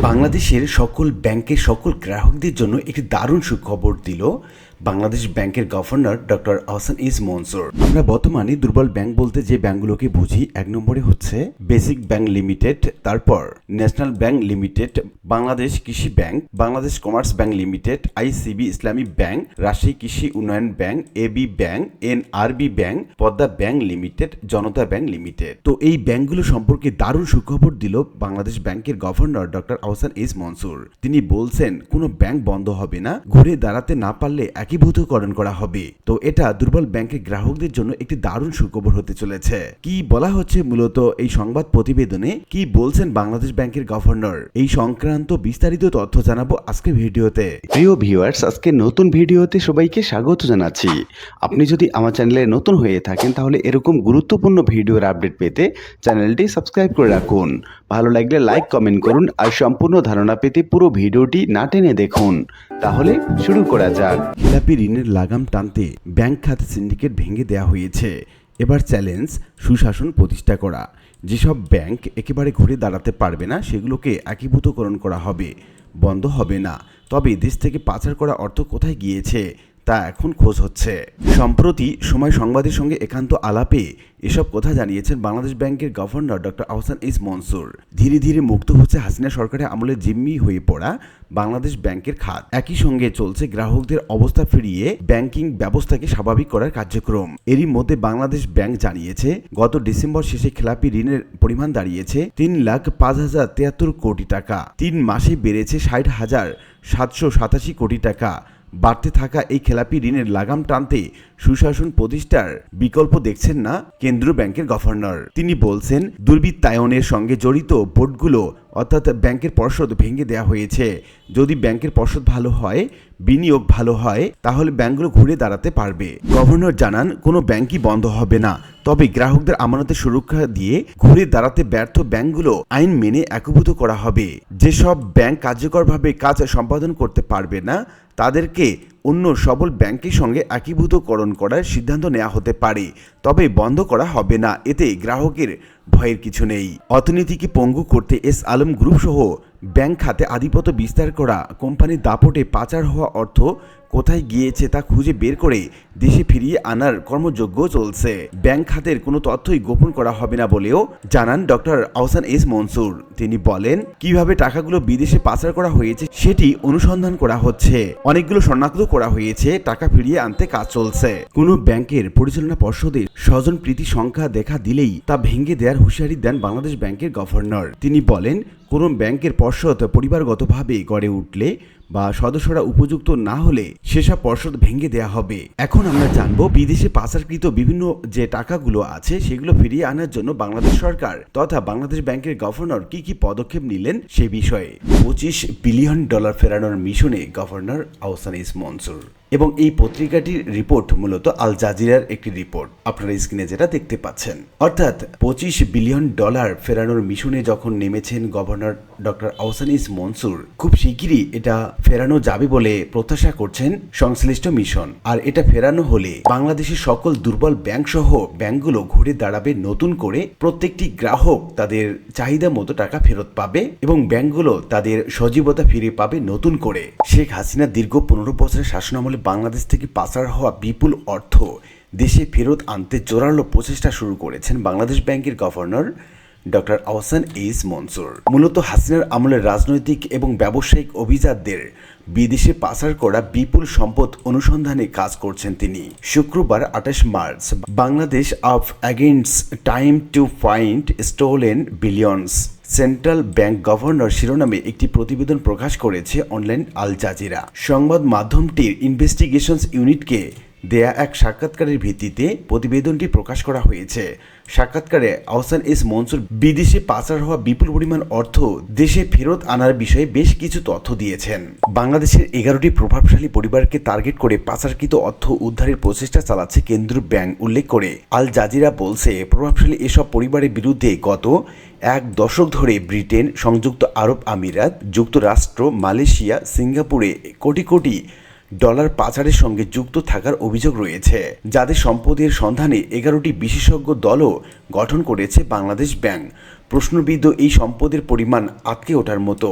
বাংলাদেশের সকল ব্যাংকের সকল গ্রাহকদের জন্য একটি দারুণ সুখবর দিল বাংলাদেশ ব্যাংকের governor doctor Ahsan H Mansur. আমরা বর্তমানে দুর্বল ব্যাংক বলতে যে ব্যাংকগুলোকে বুঝি, এক নম্বরে হচ্ছে বেসিক ব্যাংক লিমিটেড, তারপর national bank limited, Bangladesh Krishi bank, Bangladesh commerce bank limited, ICB Islami bank রাশি Krishi Unnayan bank AB bank NRB bank, Padma bank limited, Janata bank limited. তো এই ব্যাংকগুলো সম্পর্কে দারুণ সুখবর দিল বাংলাদেশ ব্যাংকের governor doctor Ahsan H Mansur. তিনি বলছেন, কোনো ব্যাংক বন্ধ হবে না, ঘুরে দাঁড়াতে না পারলে একীভূতকরণ করা হবে। তো এটা দুর্বল ব্যাংকের গ্রাহকদের জন্য একটি দারুণ সুখবর হতে চলেছে। কি বলা হচ্ছে মূলত এই সংবাদ প্রতিবেদনে? কি বলছেন বাংলাদেশ ব্যাংকের গভর্নর? এই সংক্রান্ত বিস্তারিত তথ্য জানাব আজকে ভিডিওতে। প্রিয় ভিউয়ার্স, আজকে নতুন ভিডিওতে সবাইকে স্বাগত জানাচ্ছি। আপনি যদি আমার চ্যানেলে নতুন হয়ে থাকেন, তাহলে এরকম গুরুত্বপূর্ণ ভিডিওর আপডেট পেতে চ্যানেলটি সাবস্ক্রাইব করে রাখুন। ভালো লাগলে লাইক, কমেন্ট করুন আর সম্পূর্ণ ধারণা পেতে পুরো ভিডিওটি না টেনে দেখুন। তাহলে শুরু করা যাক। খেলাপি ঋণের লাগাম টানতে ব্যাংক খাত সিন্ডিকেট ভেঙে দেওয়া হয়েছে। এবার চ্যালেঞ্জ, সুশাসন প্রতিষ্ঠা করা। যেসব ব্যাংক একেবারে ঘুরে দাঁড়াতে পারবে না, সেগুলোকে একীভূতকরণ করা হবে। বন্ধ হবে না। তবে দেশ থেকে পাচার করা অর্থ কোথায় গিয়েছে? তা এখন খোঁজ হচ্ছে। সম্প্রতি সময় সংবাদের সঙ্গে একান্ত আলাপে এসব কথা জানিয়েছেন বাংলাদেশ ব্যাংকের governor doctor Ahsan H Mansur. ধীরে ধীরে মুক্ত হচ্ছে হাসিনা সরকারের আমলে জিম্মি হয়ে পড়া বাংলাদেশ ব্যাংকের খাত। একই সঙ্গে চলছে গ্রাহকদের অবস্থা ফিরিয়ে ব্যাংকিং ব্যবস্থাকে স্বাভাবিক করার কার্যক্রম। এরই মধ্যে বাংলাদেশ ব্যাংক জানিয়েছে, গত ডিসেম্বর শেষে খেলাপি ঋণের পরিমাণ দাঁড়িয়েছে তিন লাখ পাঁচ হাজার তিয়াত্তর কোটি টাকা। তিন মাসে বেড়েছে ষাট হাজার সাতশো সাতাশি কোটি টাকা। বাড়তে থাকা এই খেলাপি ঋণের লাগাম টানতে সুশাসন প্রতিষ্ঠার বিকল্প দেখছেন না কেন্দ্রীয় ব্যাংকের গভর্নর। তিনি বলছেন, দুর্বৃত্তায়নের সঙ্গে জড়িত বোর্ডগুলো অর্থাৎ ব্যাংকের পর্ষদ ভেঙে দেওয়া হয়েছে। যদি ব্যাংকের পর্ষদ ভালো হয়, বিনিয়োগ ভালো হয়, তাহলে ব্যাংকগুলো ঘুরে দাঁড়াতে পারবে। গভর্নর জানান, কোনো ব্যাংকই বন্ধ হবে না। তবে গ্রাহকদের আমানতের সুরক্ষা দিয়ে ঘুরে দাঁড়াতে ব্যর্থ ব্যাংকগুলো আইন মেনে একভূত করা হবে। যেসব ব্যাংক কার্যকরভাবে কাজ সম্পাদন করতে পারবে না তাদেরকে অন্য সবল ব্যাংকের সঙ্গে একীভূতকরণ করার সিদ্ধান্ত নেওয়া হতে পারে, তবে বন্ধ করা হবে না। এতে গ্রাহকের ভয়ের কিছু নেই। অর্থনীতিকে পঙ্গু করতে এস আলম গ্রুপ সহ ব্যাংক খাতে আধিপত্য বিস্তার করা, কোম্পানির দাপটে পাচার হওয়া অর্থ কোথায় গিয়েছে তা খুঁজে বের করে দেশে ফিরিয়ে আনার কর্মযোগ্য চলছে। ব্যাংক খাতের কোনো তথ্যই গোপন করা হবে না বলেও জানান ডক্টর আহসান এস মনসুর। তিনি বলেন, কীভাবে টাকাগুলো বিদেশে পাচার করা হয়েছে সেটি অনুসন্ধান করা হচ্ছে। অনেকগুলো শনাক্ত করা হয়েছে, টাকা ফিরিয়ে আনতে কাজ চলছে। কোনো ব্যাংকের পরিচালনা পর্ষদের স্বজন প্রীতি সংখ্যা দেখা দিলেই তা ভেঙে দেওয়ার হুঁশিয়ারি দেন বাংলাদেশ ব্যাংকের গভর্নর। তিনি বলেন কোন ব্যাংকের পর্ষদ পরিবারগতভাবে গড়ে উঠলে বা সদস্যরা উপযুক্ত না হলে সেসব পর্ষদ ভেঙে দেয়া হবে। এখন আমরা জানব বিদেশে পাচারকৃত বিভিন্ন যে টাকাগুলো আছে, সেগুলো ফিরিয়ে আনার জন্য বাংলাদেশ সরকার তথা বাংলাদেশ ব্যাংকের গভর্নর কি কি পদক্ষেপ নিলেন সে বিষয়ে পঁচিশ বিলিয়ন ডলার ফেরানোর মিশনে গভর্নর আহসান ইস মনসুর। এবং এই পত্রিকাটির রিপোর্ট মূলত আল জাজিরার একটি রিপোর্ট আপনারা স্ক্রিনে যেটা দেখতে পাচ্ছেন। অর্থাৎ পঁচিশ বিলিয়ন ডলার ফেরানোর মিশনে যখন নেমেছেন গভর্নর ডক্টর আহসানিস মনসুর খুব শিগগিরই এটা ফেরানো যাবে বলে প্রত্যাশা করছেন সংশ্লিষ্ট মিশন আর এটা ফেরানো হলে বাংলাদেশের সকল দুর্বল ব্যাংক সহ ব্যাংকগুলো ঘুরে দাঁড়াবে নতুন করে। প্রত্যেকটি গ্রাহক তাদের চাহিদা মতো টাকা ফেরত পাবে এবং ব্যাংকগুলো তাদের সজীবতা ফিরে পাবে নতুন করে। শেখ হাসিনা দীর্ঘ পনেরো বছরের শাসনামলে বাংলাদেশ থেকে পাচার হওয়া বিপুল অর্থ দেশে ফেরত আনতে জোরালো প্রচেষ্টা শুরু করেছেন বাংলাদেশ ব্যাংকের governor doctor Ahsan H Mansur. মূলত হাসিনার আমলের রাজনৈতিক এবং ব্যবসায়িক অভিজাতদের বিদেশে পাচার করা বিপুল সম্পদ অনুসন্ধানে কাজ করছেন তিনি। শুক্রবার আঠাশ March Bangladesh up against time to find stolen billions. Central bank governor শিরোনামে একটি প্রতিবেদন প্রকাশ করেছে অনলাইন আল জাজিরা। সংবাদ মাধ্যমটির ইনভেস্টিগেশনস ইউনিটকে দেয়া এক সাক্ষাৎকারের ভিত্তিতে প্রতিবেদনটি প্রকাশ করা হয়েছে। সাক্ষাৎকারে আহসান এস মনসুর বিদেশে পাচার হওয়া বিপুল পরিমাণ অর্থ দেশে ফেরত আনার বিষয়ে বেশ কিছু তথ্য দিয়েছেন। বাংলাদেশের এগারোটি প্রভাবশালী পরিবারকে টার্গেট করে পাচারকৃত অর্থ উদ্ধারের প্রচেষ্টা চালাচ্ছে কেন্দ্রীয় ব্যাংক উল্লেখ করে, আল জাজিরা বলছে, প্রভাবশালী এসব পরিবারের বিরুদ্ধে গত এক দশক ধরে ব্রিটেন সংযুক্ত আরব আমিরাত, যুক্তরাষ্ট্র, মালয়েশিয়া, সিঙ্গাপুরে কোটি কোটি ডলার পাচারের সঙ্গে যুক্ত থাকার অভিযোগ রয়েছে। যাদের সম্পদের সন্ধানে এগারোটি বিশেষজ্ঞ দলও গঠন করেছে বাংলাদেশ ব্যাংক। প্রশ্নবিদ্ধ এই সম্পদের পরিমাণ আটকে ওঠার মতো।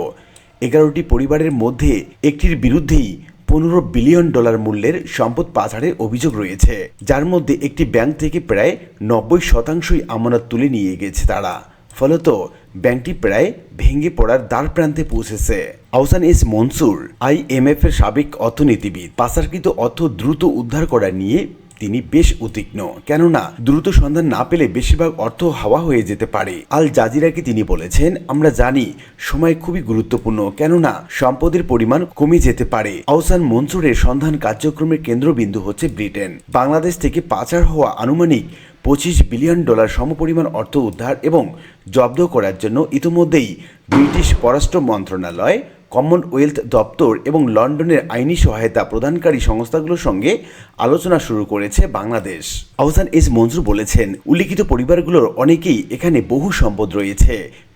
এগারোটি পরিবারের মধ্যে একটির বিরুদ্ধেই পনেরো বিলিয়ন ডলার মূল্যের সম্পদ পাচারের অভিযোগ রয়েছে, যার মধ্যে একটি ব্যাংক থেকে প্রায় নব্বই শতাংশই আমানত তুলে নিয়ে গেছে তারা। ফলত ব্যাংকটি প্রায় ভেঙে পড়ার দ্বার প্রান্তে পৌঁছেছে। আহসান এস মনসুর আইএমএফ এর সাবেক অর্থনীতিবিদ। পাচারকৃত অর্থ দ্রুত উদ্ধার করা নিয়ে তিনি বেশ উদ্বিগ্ন। কেননা, দ্রুত সন্ধান না পেলে বেশিরভাগ অর্থ হাওয়া হয়ে যেতে পারে। আল জাজিরাকে তিনি বলেছেন, আমরা জানি, সময় খুবই গুরুত্বপূর্ণ। কেননা, সম্পদের পরিমাণ কমে যেতে পারে। আহসান মনসুরের সন্ধান কার্যক্রমের কেন্দ্রবিন্দু হচ্ছে ব্রিটেন। বাংলাদেশ থেকে পাচার হওয়া আনুমানিক পঁচিশ বিলিয়ন ডলার সমপরিমাণ অর্থ উদ্ধার এবং জব্দ করার জন্য ইতিমধ্যেই ব্রিটিশ পররাষ্ট্র মন্ত্রণালয় কমনওয়েলথ দপ্তর এবং লন্ডনের আইনি সহায়তা প্রদানকারী সংস্থাগুলোর সঙ্গে আলোচনা শুরু করেছে বাংলাদেশ। আহসান এস মনসুর বলেছেন, উল্লিখিত পরিবারগুলোর অনেকেই এখানে বহু সম্পদ রয়েছে,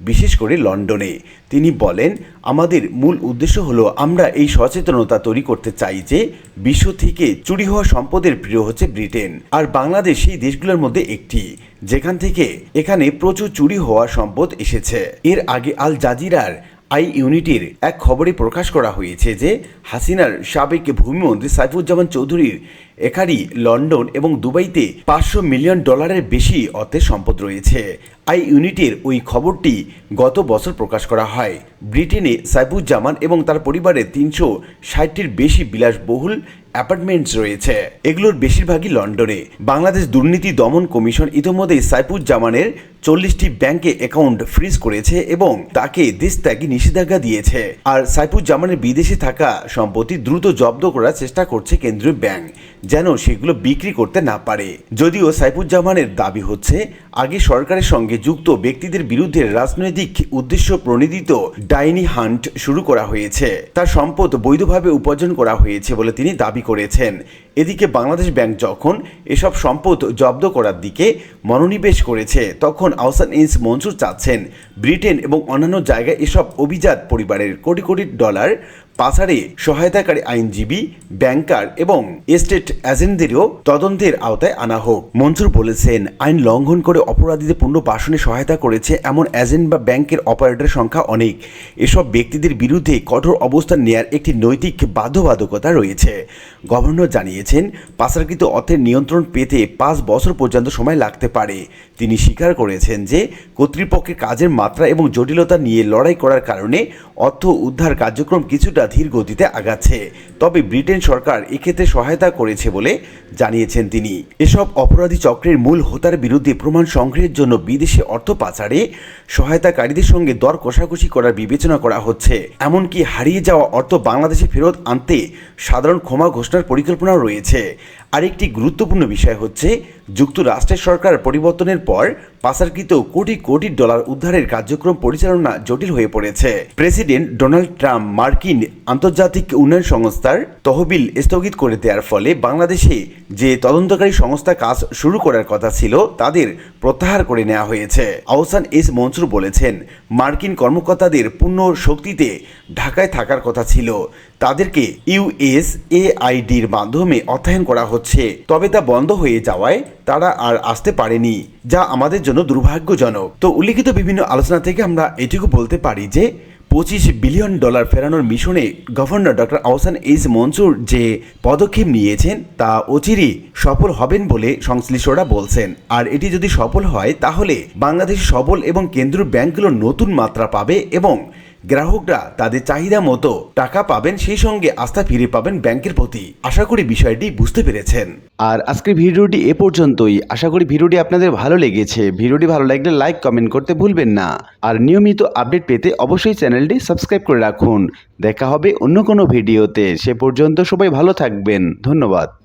বিশেষ করে লন্ডনে। তিনি বলেন, আমাদের মূল উদ্দেশ্য হলো আমরা এই সচেতনতা তৈরি করতে চাই যে বিশ্ব থেকে চুরি হওয়া সম্পদের প্রিয় হচ্ছে ব্রিটেন, আর বাংলাদেশ সেই দেশগুলোর মধ্যে একটি, যেখান থেকে এখানে প্রচুর চুরি হওয়া সম্পদ এসেছে। এর আগে আল জাজিরার আই ইউনিটির এক খবরে প্রকাশ করা হয়েছে যে হাসিনার সাবেক ভূমিমন্ত্রী সাইফুজ্জামান চৌধুরীর এখারি লন্ডন এবং দুবাইতে পাঁচশো মিলিয়ন ডলারের বেশি অর্থের সম্পদ রয়েছে। আই ইউনিটের ওই খবরটি গত বছর প্রকাশ করা হয়। ব্রিটেনে সাইফুজ্জামান এবং তার পরিবারের তিনশো ষাটটির বেশি বিলাসবহুল অ্যাপার্টমেন্টস রয়েছে। এগুলোর বেশিরভাগই লন্ডনে। বাংলাদেশ দুর্নীতি দমন কমিশন ইতিমধ্যেই সাইফুজ্জামানের চল্লিশটি ব্যাংকে অ্যাকাউন্ট ফ্রিজ করেছে এবং তাকে দেশ ত্যাগে নিষেধাজ্ঞা দিয়েছে। আর সাইফুজ্জামানের বিদেশে থাকা সম্পত্তি দ্রুত জব্দ করার চেষ্টা করছে কেন্দ্রীয় ব্যাংক। যেন সেগুলো বিক্রি করতে না পারে। যদিও সাইফুজ্জামানের দাবি হচ্ছে, আগে সরকারের সঙ্গে যুক্ত ব্যক্তিদের বিরুদ্ধে রাজনৈতিক উদ্দেশ্য প্রণোদিত ডাইনি হান্ট শুরু করা হয়েছে। তার সম্পদ বৈধভাবে উপার্জন করা হয়েছে বলে তিনি দাবি করেছেন। এদিকে বাংলাদেশ ব্যাংক যখন এসব সম্পদ জব্দ করার দিকে মনোনিবেশ করেছে, তখন আহসান ইন্স মনসুর চাচ্ছেন, ব্রিটেন এবং অন্যান্য জায়গায় এসব অভিজাত পরিবারের কোটি কোটি ডলার পাচারে সহায়তাকারী আইনজীবী, ব্যাংকার এবং এস্টেট এজেন্টদেরও তদন্তের আওতায় আনা হোক। মনসুর বলেছেন, আইন লঙ্ঘন করে অপরাধীদের পূর্ণ বাসনে সহায়তা করেছে এমন এজেন্ট বা ব্যাংকের অপারেটরের সংখ্যা অনেক। এসব ব্যক্তিদের বিরুদ্ধে কঠোর অবস্থান নেয়ার একটি নৈতিক বাধ্যবাধকতা রয়েছে। গভর্নর জানিয়েছেন, পাচারকৃত অর্থের নিয়ন্ত্রণ পেতে পাঁচ বছর পর্যন্ত সময় লাগতে পারে। তিনি স্বীকার করেছেন যে, কর্তৃপক্ষের কাজের মাত্রা এবং জটিলতা নিয়ে লড়াই করার কারণে অর্থ উদ্ধার কার্যক্রম কিছুটা ধীর গতিতে আগাচ্ছে। তবে ব্রিটেন সরকার এক্ষেত্রে সহায়তা করেছে বলে জানিয়েছেন তিনি। এসব অপরাধী চক্রের মূল হোতার বিরুদ্ধে প্রমাণ সংগ্রহের জন্য বিদেশে অর্থ পাচারে সহায়তাকারীদের সঙ্গে দর কষাকষি করার বিবেচনা করা হচ্ছে। এমনকি হারিয়ে যাওয়া অর্থ বাংলাদেশে ফেরত আনতে সাধারণ ক্ষমা ঘোষণার পরিকল্পনাও রয়েছে। আরেকটি গুরুত্বপূর্ণ বিষয় হচ্ছে যুক্তরাষ্ট্রের সরকার পরিবর্তনের পর পাচারকৃত কোটি কোটি ডলার উদ্ধারের কার্যক্রম পরিচালনা জটিল হয়ে পড়েছে। প্রেসিডেন্ট ডোনাল্ড ট্রাম্প মার্কিন আন্তর্জাতিক উন্নয়ন সংস্থার তহবিল স্থগিত করে দেওয়ার ফলে বাংলাদেশে যে তদন্তকারী সংস্থা কাজ শুরু করার কথা ছিল, তাদের প্রত্যাহার করে নেওয়া হয়েছে। আহসান এস মনসুর বলেছেন, মার্কিন কর্মকর্তাদের পূর্ণ শক্তিতে ঢাকায় থাকার কথা ছিল। তাদেরকে ইউএস এআইডির মাধ্যমে অর্থায়ন করা হচ্ছে। তবে তা বন্ধ হয়ে যাওয়ায় তারা আর আসতে পারেনি, যা আমাদের জন্য দুর্ভাগ্যজনক। তো উল্লিখিত বিভিন্ন আলোচনা থেকে আমরা এটুকু বলতে পারি যে, পঁচিশ বিলিয়ন ডলার ফেরানোর মিশনে governor doctor Ahsan H Mansur যে পদক্ষেপ নিয়েছেন, তা অচিরই সফল হবেন বলে সংশ্লিষ্টরা বলছেন। আর এটি যদি সফল হয়, তাহলে বাংলাদেশ সবল এবং কেন্দ্রীয় ব্যাংকগুলো নতুন মাত্রা পাবে এবং গ্রাহকরা তাদের চাহিদা মতো টাকা পাবেন সেই সঙ্গে আস্থা ফিরে পাবেন ব্যাংকের প্রতি। আশা করি বিষয়টি বুঝতে পেরেছেন। আর আজকের ভিডিওটি এ পর্যন্তই। আশা করি ভিডিওটি আপনাদের ভালো লেগেছে। ভিডিওটি ভালো লাগলে লাইক, কমেন্ট করতে ভুলবেন না। আর নিয়মিত আপডেট পেতে অবশ্যই চ্যানেলটি সাবস্ক্রাইব করে রাখুন। দেখা হবে অন্য কোনো ভিডিওতে। সে পর্যন্ত সবাই ভালো থাকবেন। ধন্যবাদ।